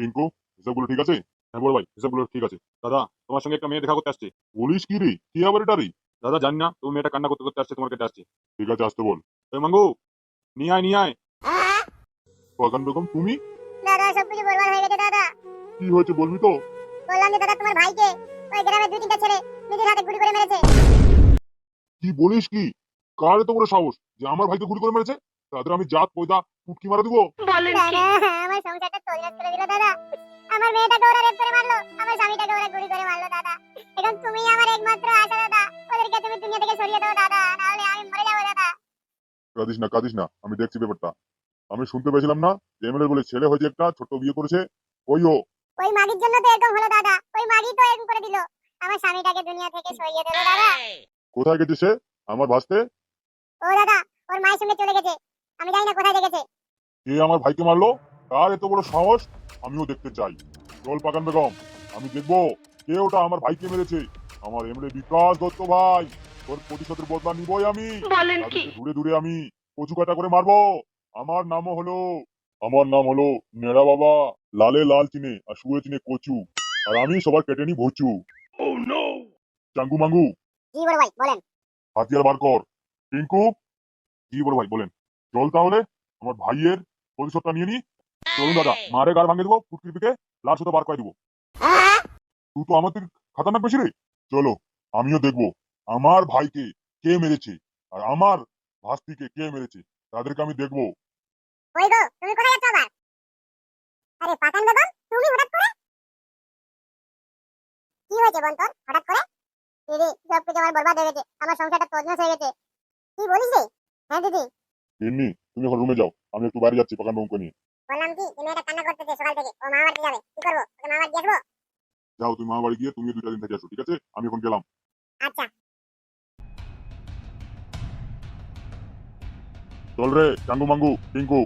টিঙ্কু হিসাবগুলো ঠিক আছে? হ্যাঁ বড় ভাই হিসাবগুলো ঠিক আছে। দাদা তোমার সঙ্গে একটা মেয়ে দেখা করতে আসছে। বলিস কি রে? কি আবার এটা রে? দাদা জানি না তুমি মেয়েটা কান্না করতে করতে আসছে তোমার কাছে আসছে। ঠিক আছে আসতে বল। মাঙ্গু নিয়ে আয় নিয়ে আয়। বেগম তুমি? দাদা সবকিছু বলবার হয়ে গেছে দাদা। কি হয়েছে বলবি তো? বললাম যে দাদা তোমার ভাইকে ওই গ্রামে দুই তিনটা ছেলে নিজের হাতে গুলি করে মেরেছে। কি বলিস কি? কার এত বড় সাহস যে আমার ভাইকে গুলি করে মেরেছে? তাদের আমি জাত পয়দা পুটকি মারা দিব। দাদা আমার সংসারটা তৈরি করে দিল দাদা। আমার মেয়েটাকে ওরা রেপ করে মারলো আমার স্বামীটাকে ওরা গুলি করে মারলো দাদা। এখন তুমি আমার একমাত্র আশা দাদা। ওদেরকে তুমি দুনিয়া থেকে সরিয়ে দাও দাদা নাহলে আমি মরে যাব দাদা। কাঁদিস না কাঁদিস না আমি দেখছি ব্যাপারটা। আমি শুনতে পেয়েছিলাম না যে এমএলএ বলে ছেলে হয়েছে একটা ছোট্ট বিয়ে করেছে। ওই ও। ওই মাগির জন্য তো এরকম হলো দাদা। ওই মাগি তো এরকম করে দিল। আমার স্বামীটাকে দুনিয়া থেকে সরিয়ে দিল দাদা। কোথায় গেছে সে? আমার ভাসতে? ও দাদা ওর মায়ের সঙ্গে চলে গেছে। আমি জানি না কোথায় দেখেছে কে আমার ভাইকে মারলো? কার এত বড় সাহস? আমিও দেখতে চাই। চল পাকান বেগম আমি দেখব কে ওটা আমার ভাইকে মেরেছে। আমার এমএলএ বিকাশ দত্ত ভাই তোর প্রতিশোধের বদলা নিবই আমি। বলেন কি? দূরে দূরে আমি কচু কাটা করে মারবো। আমার নামও হলো আমার নাম হলো নেড়া বাবা লালে লাল চিনে আর শুয়ে চিনে কচু। আর আমি সবার কেটে নি ভচু। Oh! চাঙ্গু মাঙ্গু। জি বড় ভাই বলেন। হাতিয়ার বার কর। টিঙ্কু? জি বড় ভাই বলেন। চল তাহলে আমার ভাইয়ের প্রতিশোধটা নিয়ে নি চলুন দাদা মারে গার ভাঙে দেবো ফুটকির পিকে লাল সুতো বার করে দেবো। তুই তো আমার থেকে খাতারনাক বেশি রে চলো আমিও দেখব আমার ভাইকে কে মেরেছে আর আমার ভাস্তিকে কে মেরেছে তাদেরকে আমি দেখব। ওই গো তুমি কোথায় যাচ্ছ আবার? আরে বেগম তুমি হঠাৎ করে? কি হয়েছে তোর হঠাৎ করে? দিদি সব কিছু আমার বরবাদ হয়ে গেছে আমার সংসারটা তজনস হয়ে গেছে। কি বলিস রে? হ্যাঁ দিদি। এমনি তুমি এখন রুমে যাও আমি একটু বাইরে যাচ্ছি পাকান বাবুকে নিয়ে। বললাম কি তুমি কান্না করতেছে সকাল থেকে। ও মা বাড়িতে যাবে। কি করব? ওকে মা বাড়ি আসব? যাও তুমি বাড়ি গিয়ে তুমি দুইটা দিন থেকে আসো ঠিক আছে? আমি এখন গেলাম। আচ্ছা। চল রে চাঙ্গু মাঙ্গু টিঙ্কু।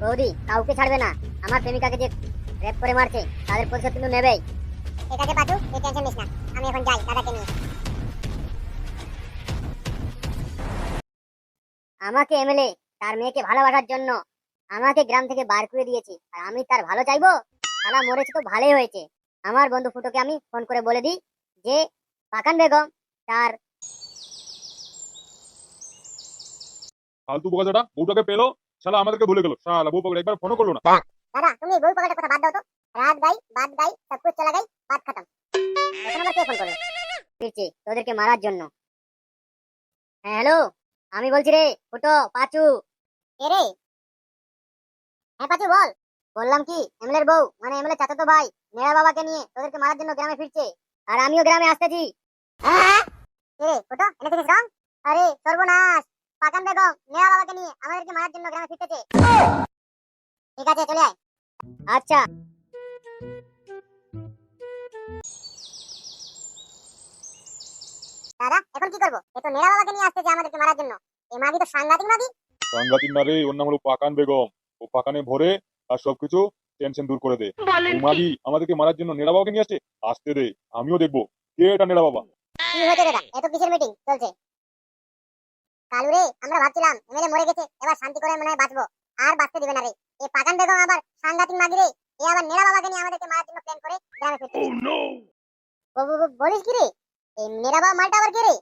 বৌদি কাউকে ছাড়বে না। আমার প্রেমিকাকে যে রেপ করে মারছে তাদের প্রতিশোধ কিন্তু নেবেই। ঠিক আছে পাতু তুই টেনশন নিস না। আমি এখন যাই দাদাকে নিয়ে। আমাকে এমএলএ তার মেয়েকে ভালোবাসার জন্য আমাকে গ্রাম থেকে বার করে দিয়েছে। আর আমি তার ভালো চাইব? শালা মরেছে তো ভালোই হয়েছে। আমার বন্ধু ফুটোকে আমি ফোন করে বলে দিই যে পাকান বেগম তার ফালতু বোকাচাটা বউটাকে পেল শালা আমাদেরকে ভুলে গেল। শালা বউ পাকড়ে একবার ফোনও করল না। দাদা তুমি এই বই কথা বাদ দাও তো। রাত গাই বাদ গাই সব কুছ চলা গাই বাদ খতম। এখন আবার কে ফোন করল? ফিরছে তোদেরকে মারার জন্য। হ্যাঁ হ্যালো? আমি বলছি রে ফুটো পাচু। কে রে? হ্যাঁ পাচু বল। বললাম কি এমএলএর বউ মানে এমএলএ চাচাতো ভাই নেড়া বাবাকে নিয়ে তোদেরকে মারার জন্য গ্রামে ফিরছে। আর আমিও গ্রামে আসতেছি। হ্যাঁ কে রে ফটো এনে থেকে রং? আরে সর্বনাশ। পাকান বেগম নেয়া বাবাকে নিয়ে আমাদেরকে মারার জন্য গ্রামে ফিরতেছে। ঠিক আছে চলে আয়। আচ্ছা। দাদা এখন কি করব? এ তো নেয়া নিয়ে আসতেছে আমাদেরকে মারার জন্য। এই মাগি তো সাংঘাতিক মাগি। সাংঘাতিক না রে ওর নাম হলো পাকান বেগম। ও পাকানে ভরে আর সবকিছু টেনশন দূর করে দে। মাগি আমাদেরকে মারার জন্য নেড়া বাবাকে নিয়ে আসছে? আসতে দে আমিও দেখব। কে এটা নেড়া বাবা? কি হয়েছে দাদা? এত কিসের মিটিং চলছে। কালু রে আমরা ভাবছিলাম এমএলএ মরে গেছে এবার শান্তি করে মনে হয় বাঁচবো। আর বাঁচতে দিবে না রে। এই পাকান বেগম আবার সাংঘাতিক মাগি রে। এ আবার নেড়া বাবাকে নিয়ে আমাদেরকে মারার জন্য প্ল্যান করে গ্রামে ফিরতে Oh বলিস কি রে? এই নেড়া বাবা মালটা আবার কে রে?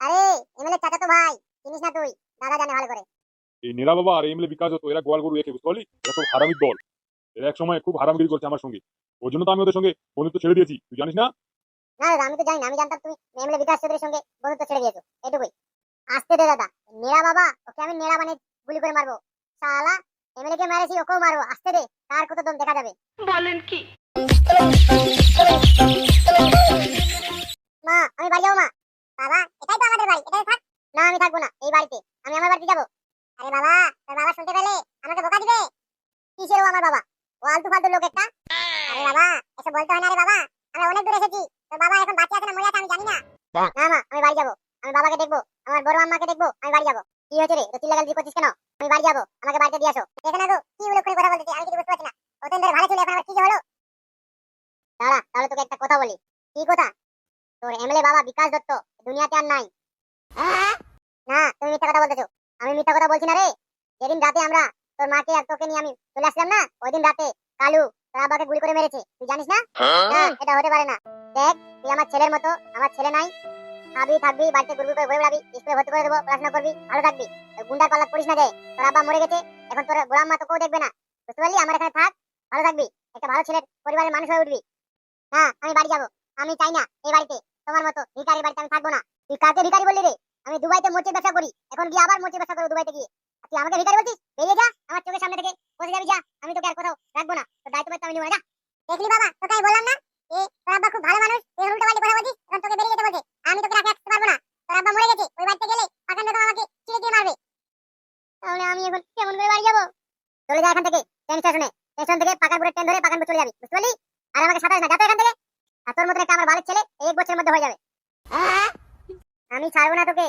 আরে এমএলএ চাচা তো ভাই চিনিস না তুই? দাদা জানে ভালো করে। এই নেড়া বাবা আর এমএলএ বিকাশ হতো এরা গোয়াল গরু একে বুঝতে পারলি? এরা সব হারামির দল। এরা এক সময় খুব হারামগিরি করছে আমার সঙ্গে। ওই জন্য তো আমি ওদের সঙ্গে বন্ধুত্ব ছেড়ে দিয়েছি তুই জানিস না? না দাদা আমি তো জানি না আমি জানতাম তুমি এমএলএ বিকাশ চৌধুরীর সঙ্গে বন্ধুত্ব ছেড়ে দিয়েছ। এটুকুই আসতে দে দাদা। নেড়া বাবা ওকে আমি নেড়া মানে গুলি করে মারবো। শালা এমএলএ কে মারেছি ওকেও মারবো। আসতে দে কার কত দম দেখা যাবে। বলেন কি? মা আমি বাড়ি যাব মা। বাবা এটাই তো আমাদের বাড়ি এটাই থাক। না আমি থাকব না এই বাড়িতে। আমি আমার বাড়িতে যাব। আরে বাবা তোর বাবা শুনতে পেলে? আমাকে ধোকা দিবে? কিসের ও আমার বাবা? ও আলতু ফালতু লোক একটা। আরে বাবা এসব বলতে হয় না রে বাবা। আমরা অনেক দূর এসেছি। তোর বাবা এখন বাচ্চা আছে না মরে আছে আমি জানি না। না মা আমি বাড়ি যাব। আমি বাবাকে দেখব আমার বড় আম্মাকে দেখব আমি বাড়ি যাব। কি হয়েছে রে? তো চিল্লাগালি করছিস কেন? আমি বাড়ি যাব আমাকে বাড়িতে দিয়ে আসো। এখানে তো কি উল্লেখ করে কথা বলতেছি? আমি কিছু বুঝতে পারছি না। অতদিন ধরে ভালো ছিল এখন আবার কি হলো? দাঁড়া তাহলে তোকে একটা কথা বলি। কি কথা? তোর এমএলএ বাবা বিকাশ দত্ত দুনিয়াতে আর নাই। না তুমি মিথ্যা কথা বলতেছো। আমি মিথ্যা কথা বলছি না রে। যেদিন রাতে আমরা তোর মাকে আর তোকে নিয়ে আমি চলে আসলাম না ওই দিন রাতে কালু তোর আব্বাকে গুলি করে মেরেছে। তুই জানিস না? না এটা হতে পারে না। দেখ তুই আমার ছেলের মতো আমার ছেলে নাই। খাবি থাকবি বাড়িতে গুড়গুড় করে ঘুরে বেড়াবি স্কুলে ভর্তি করে দেবো পড়াশোনা করবি ভালো থাকবি। গুন্ডার পাল্লা পড়িস না যে তোর আব্বা মরে গেছে এখন তোর গোলাম মা তোকেও দেখবে না। বুঝতে পারলি? আমার এখানে থাক ভালো থাকবি। একটা ভালো ছেলের পরিবারের মানুষ হয়ে উঠবি। না আমি বাড়ি যাব। আমি চাই না এই বাড়িতে। তোমার মতো ভিখারি বাড়িতে আমি থাকব না। তুই কাকে ভিখারি বললি রে? আমি দুবাইতে মোচের ব্যবসা করি। এখন গিয়ে আবার মোচের ব্যবসা করব দুবাইতে গিয়ে। তুই আমাকে ভিখারি বলছিস? বেরিয়ে যা, আমার চোখের সামনে থেকে। বসে যাবি যা, আমি তোকে আর কোথাও রাখব না। তোর দায়িত্ব পাইতে আমি নিবো। না দেখলি বাবা, তোকে আমি বললাম না? এ, তোর আব্বা খুব ভালো মানুষ। তুই উল্টো পাল্টে কথা বলছিস? এখন তোকে বেরিয়ে যেতে বলছে। আমি তোকে রাখতে আসতে পারব না। তোর আব্বা মরে গেছে। ওই বাড়িতে গেলে পাকান তো আমাকে চিড়ে দিয়ে মারবে। তাহলে আমি এখন কেমন করে বাড়ি যাব? চলে যা এখান থেকে। ট্রেন স্টেশনে স্টেশন থেকে পাকানপুরের ট্রেন ধরে পাকানপুর চলে যাবি বুঝতে পারলি আর আমাকে সাথে না যাতে এখান থেকে আর তোর মতন একটা আমার বাড়ির ছেলে এই এক বছরের মধ্যে হয়ে যাবে আমি ছাড়বো না তোকে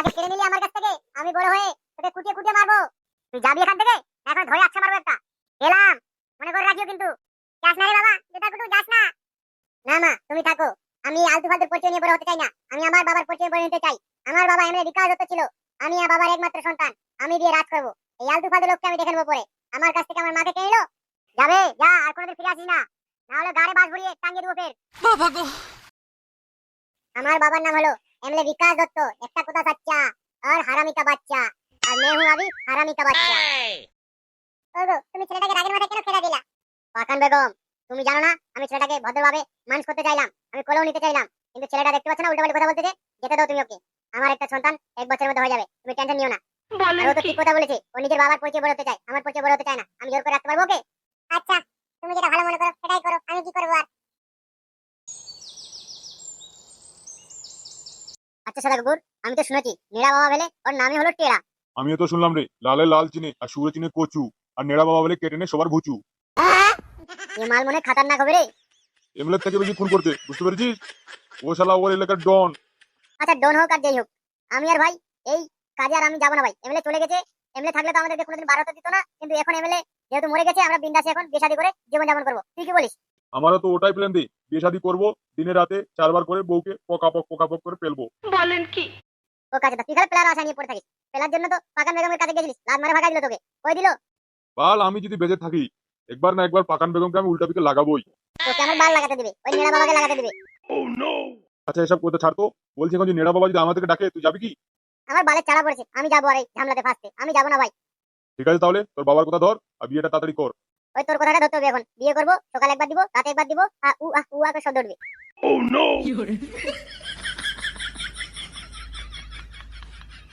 আমার কেড়ে নিলি আমার কাছ থেকে আমি বড় হয়ে তোকে কুটিয়ে কুটিয়ে মারবো। তুই যাবি এখান থেকে? এখন ধরে আচ্ছা মারবো একটা গেলাম। মনে করে রাখিও কিন্তু। যাস না রে বাবা যেটা কুটু যাস না। না মা তুমি থাকো। আমি আলতু ফালতু পরিচয় নিয়ে বড় হতে চাই না। আমি আমার বাবার পরিচয় বড় নিতে চাই। আমার বাবা এমনি বিকাশ দত্ত ছিল। আমি বাবার একমাত্র সন্তান। আমি দিয়ে রাজ করব। এই আলতু ফালতু লোককে আমি দেখে নেব পরে। আমার কাছ থেকে আমার মাকে কেড়ে নিলো? যাবে যা আর কোনোদিন ফিরে আসিস না। না হলে গাড়ে বাস ভরিয়ে টাঙ্গিয়ে দেবো ফের। বাবা গো। আমার বাবার নাম হলো এমলে বিকাশ দত্ত একটা কথা বাচ্চা আর হারামিকা বাচ্চা আর মে হুঁ আবি হারামিকা বাচ্চা ওগো তুমি ছেলেটাকে রাগের মাথায় কেন খেলা দিলা? পাকান বেগম তুমি জানো না আমি ছেলেটাকে ভদ্রভাবে মানুষ করতে চাইলাম আমি কোলেও নিতে চাইলাম কিন্তু ছেলেটা দেখতে পাচ্ছ না উল্টো কথা বলতেছে যেতে দাও তুমি ওকে। আমার একটা সন্তান এক বছরের মধ্যে হয়ে যাবে তুমি টেনশন নিও না। ও তো ঠিক কথা বলেছে ও নিজের বাবার পরিচয় বড় চায় আমার পরিচয় বড় চায় না আমি জোর করে রাখতে পারব ওকে? আচ্ছা তুমি যেটা ভালো মনে করো সেটাই করো আমি কি করব আর? আচ্ছা সাদা কুকুর আমি তো শুনেছি নীরা বাবা ভেলে ওর নামই হলো টেরা। আমিও তো শুনলাম রে লালে লাল চিনে আর সুরে চিনে কচু আর নেড়া বাবা বলে কেটে নে সবার ভুচু। এ মাল মনে খাতারনাক হবে রে। এমএলএর থেকে বেশি খুন করতে বুঝতে পেরেছিস? ও শালা ওর এলাকার ডন। আচ্ছা ডন হোক আর যেই হোক আমি আর ভাই এই কাজে আর আমি যাব না ভাই। এমএলএ চলে গেছে এমএলএ থাকলে তো আমাদেরকে কোনোদিন বার হতে দিত না কিন্তু এখন এমএলএ যেহেতু মরে গেছে আমরা বিন্দাসে এখন বিয়ে শাদী করে জীবন যাপন করব। তুই কি বলিস? আমারও তো ওটাই প্ল্যান দিই বিয়ে শাদী করব দিনে রাতে চারবার করে বউকে পকাপক পকাপক করে ফেলব। বলেন কি? ও কাছে তুই খালি প্লেয়ার আশা নিয়ে পড়ে থাকিস? প্লেয়ার জন্য তো পাকান বেগমের কাছে গেছিলিস লাভ মারে ভাগা দিল তোকে। কই দিল? বাল আমি যদি বেঁচে থাকি একবার না একবার পাকান বেগমকে আমি উল্টা পিকে লাগাবোই। তোকে আমার বাল লাগাতে দিবে ওই নীরা বাবাকে লাগাতে দিবে। Oh no! আচ্ছা এসব করতে ছাড়তো? বলছি এখন যে নেড়া বাবা যদি আমাদেরকে ডাকে তুই যাবি কি? আমার বালের চালা পড়েছে আমি যাব আর এই ঝামলাতে ফাঁসতে আমি যাব না ভাই। ঠিক আছে তাহলে তোর বাবার কথা ধর আর বিয়েটা তাড়াতাড়ি কর। ওই তোর কথাটা ধরতে হবে এখন। বিয়ে করব সকালে একবার দিব রাতে একবার দিব আর উ আহ উ আহ শব্দ উঠবে Oh no!